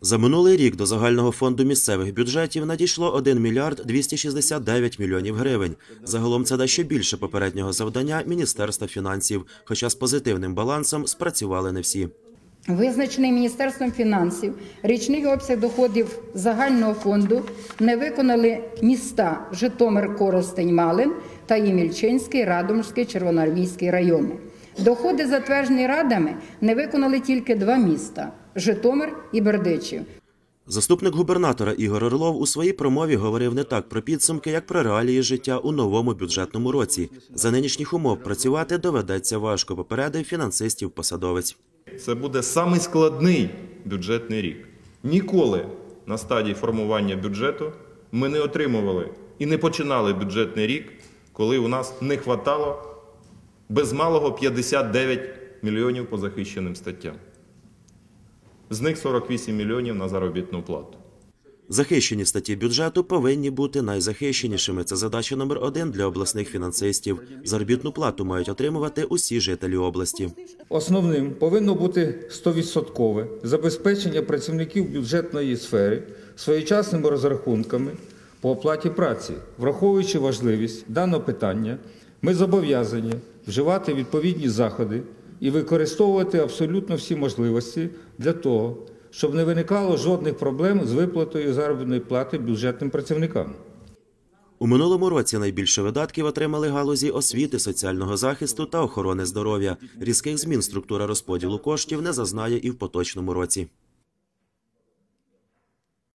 За минулий рік до загального фонду місцевих бюджетів надійшло 1 мільярд 269 мільйонів гривень. Загалом це дещо більше попереднього завдання Міністерства фінансів, хоча з позитивним балансом спрацювали не всі. Визначений Міністерством фінансів річний обсяг доходів загального фонду не виконали міста Житомир, Коростень, Малин та Ємільчинський, Радомирський, Червоноармійський райони. Доходи, затверджені радами, не виконали тільки два міста Житомир і Бердичів. Заступник губернатора Ігор Орлов у своїй промові говорив не так про підсумки, як про реалії життя у новому бюджетному році. За нинішніх умов працювати доведеться важко, попередив фінансистів посадовець. Це буде самий складний бюджетний рік. Ніколи на стадії формування бюджету ми не отримували і не починали бюджетний рік, коли у нас не хватало без малого 59 мільйонів по захищеним статтям. З них 48 мільйонів на заробітну плату. Захищені статті бюджету повинні бути найзахищенішими. Це задача номер один для обласних фінансистів. Заробітну плату мають отримувати усі жителі області. Основним повинно бути 100% забезпечення працівників бюджетної сфери своєчасними розрахунками по оплаті праці. Враховуючи важливість даного питання, ми зобов'язані вживати відповідні заходи і використовувати абсолютно всі можливості для того, щоб не виникало жодних проблем з виплатою заробітної плати бюджетним працівникам. У минулому році найбільше видатків отримали галузі освіти, соціального захисту та охорони здоров'я. Різких змін структура розподілу коштів не зазнає і в поточному році.